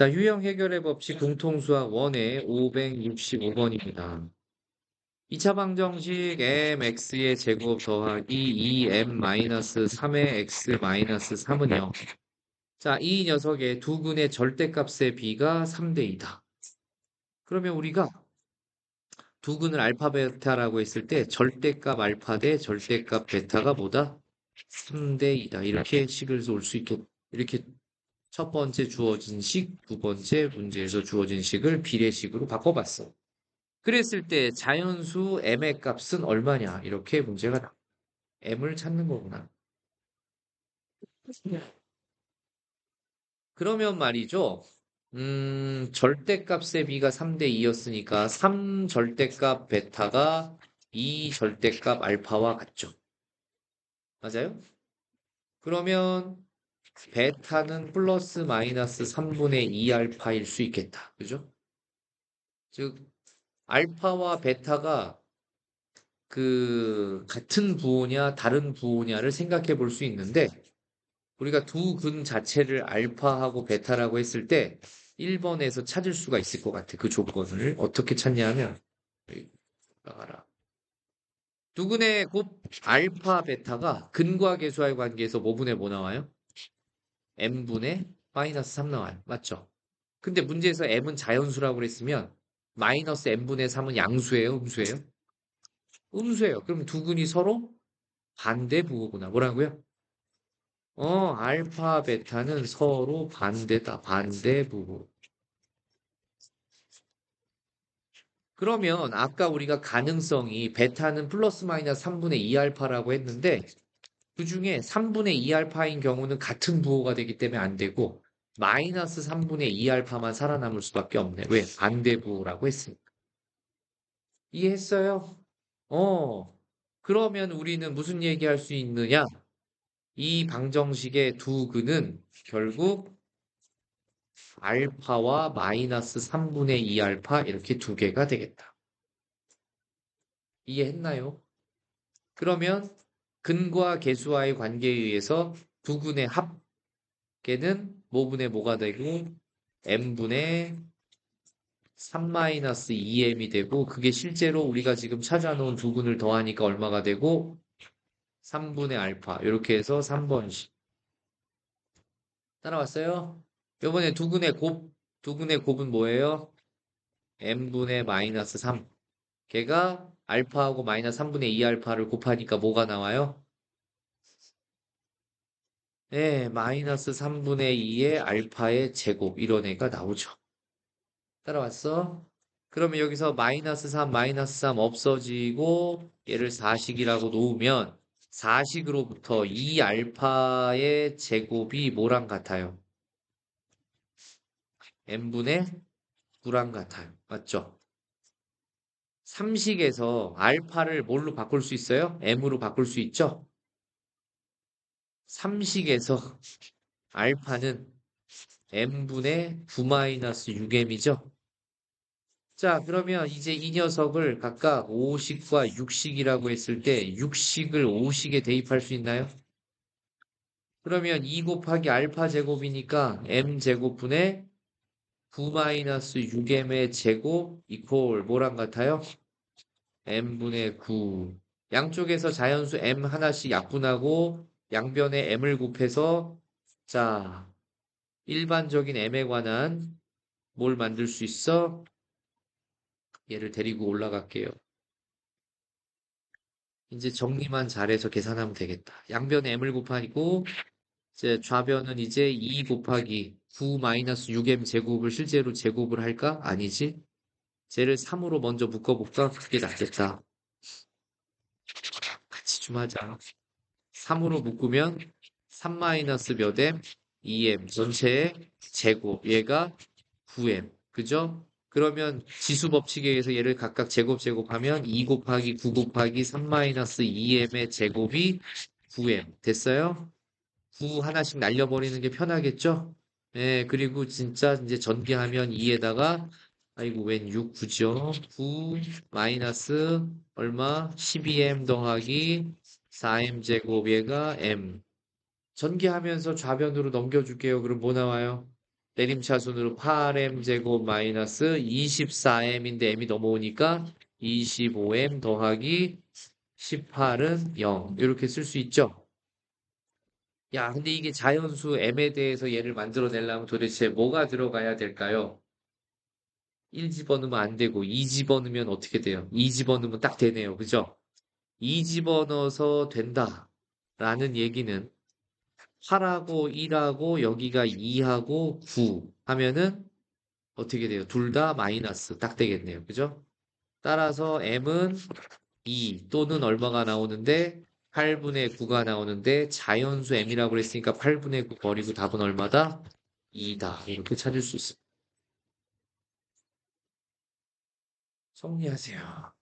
자, 유형 해결의 법칙 공통수학 1의 565번입니다. 2차 방정식 mx의 제곱 더하기 2m-3의 x-3은요. 자, 이 녀석의 두 근의 절대값의 비가 3대 2다. 그러면 우리가 두 근을 알파 베타라고 했을 때 절대값 알파 대 절대값 베타가 뭐다? 3대 2다. 이렇게 식을 올수 있겠 이렇게 첫 번째 주어진 식, 두 번째 문제에서 주어진 식을 비례식으로 바꿔봤어. 그랬을 때 자연수 m의 값은 얼마냐? 이렇게 문제가 나. m을 찾는 거구나. 그러면 말이죠. 음, 절대값의 b가 3대 2였으니까 3 절대값 베타가 2 절대값 알파와 같죠. 맞아요? 그러면 베타는 플러스 마이너스 3분의 2 알파일 수 있겠다. 그죠? 즉, 알파와 베타가 그 같은 부호냐 다른 부호냐를 생각해 볼 수 있는데 우리가 두 근 자체를 알파하고 베타라고 했을 때 1번에서 찾을 수가 있을 것 같아. 그 조건을 어떻게 찾냐 하면 나가라. 두 근의 곱 알파 베타가 근과 계수와의 관계에서 뭐분의 뭐 나와요? M분의 마이너스 3 나와요. 맞죠? 근데 문제에서 m은 자연수라고 그랬으면 마이너스 m분의 3은 양수예요? 음수예요? 음수예요. 그럼 두 근이 서로 반대 부호구나. 뭐라고요? 어, 알파, 베타는 서로 반대다. 반대 부호. 그러면 아까 우리가 가능성이 베타는 플러스 마이너스 3분의 2 알파라고 했는데 그 중에 3분의 2알파인 경우는 같은 부호가 되기 때문에 안 되고 마이너스 3분의 2알파만 살아남을 수밖에 없네. 왜? 반대 부호라고 했으니까. 이해했어요? 어. 그러면 우리는 무슨 얘기할 수 있느냐? 이 방정식의 두 근은 결국 알파와 마이너스 3분의 2알파 이렇게 두 개가 되겠다. 이해했나요? 그러면 근과 계수와의 관계에 의해서 두 근의 합계는 뭐분의 뭐가 되고 m분의 3-2m이 되고 그게 실제로 우리가 지금 찾아놓은 두 근을 더하니까 얼마가 되고 3분의 알파 이렇게 해서 3번씩 따라왔어요? 이번에 두 근의 곱, 두 근의 곱은 뭐예요? m분의 마이너스 3 걔가 알파하고 마이너스 3분의 2 알파를 곱하니까 뭐가 나와요? 네, 마이너스 3분의 2의 알파의 제곱 이런 애가 나오죠. 따라왔어? 그러면 여기서 마이너스 3, 마이너스 3 없어지고 얘를 4식이라고 놓으면 4식으로부터 2 알파의 제곱이 뭐랑 같아요? n분의 9랑 같아요. 맞죠? 3식에서 알파를 뭘로 바꿀 수 있어요? m으로 바꿀 수 있죠? 3식에서 알파는 m분의 9-6m이죠? 자, 그러면 이제 이 녀석을 각각 5식과 6식이라고 했을 때 6식을 5식에 대입할 수 있나요? 그러면 2 곱하기 알파 제곱이니까 m제곱분의 9-6m의 제곱 이퀄 뭐랑 같아요? m분의 9 양쪽에서 자연수 m 하나씩 약분하고 양변에 m을 곱해서 자 일반적인 m에 관한 뭘 만들 수 있어? 얘를 데리고 올라갈게요. 이제 정리만 잘해서 계산하면 되겠다. 양변에 m을 곱하고 이제 좌변은 이제 2 곱하기 9-6m 제곱을 실제로 제곱을 할까? 아니지? 쟤를 3으로 먼저 묶어볼까? 그게 낫겠다. 같이 좀 하자. 3으로 묶으면 3- 몇 m? 2m 전체의 제곱 얘가 9m 그죠? 그러면 지수 법칙에 의해서 얘를 각각 제곱 제곱하면 2 곱하기 9 곱하기 3-2m의 제곱이 9m 됐어요? 9 하나씩 날려버리는 게 편하겠죠? 네, 그리고 진짜 이제 전개하면 2에다가 아이고 웬 6, 9죠? 9 마이너스 얼마? 12m 더하기 4m 제곱 얘가 m 전개하면서 좌변으로 넘겨줄게요. 그럼 뭐 나와요? 내림차순으로 8m 제곱 마이너스 24m인데 m이 넘어오니까 25m 더하기 18은 0 이렇게 쓸 수 있죠. 야, 근데 이게 자연수 m에 대해서 얘를 만들어내려면 도대체 뭐가 들어가야 될까요? 1 집어넣으면 안 되고 2 집어넣으면 어떻게 돼요? 2 집어넣으면 딱 되네요. 그죠? 2 집어넣어서 된다. 라는 얘기는 8하고 1하고 여기가 2하고 9 하면은 어떻게 돼요? 둘 다 마이너스 딱 되겠네요. 그죠? 따라서 m은 2 또는 얼마가 나오는데 8분의 9가 나오는데 자연수 m이라고 그랬으니까 8분의 9 버리고 답은 얼마다? 2다. 이렇게 찾을 수 있습니다. 정리하세요.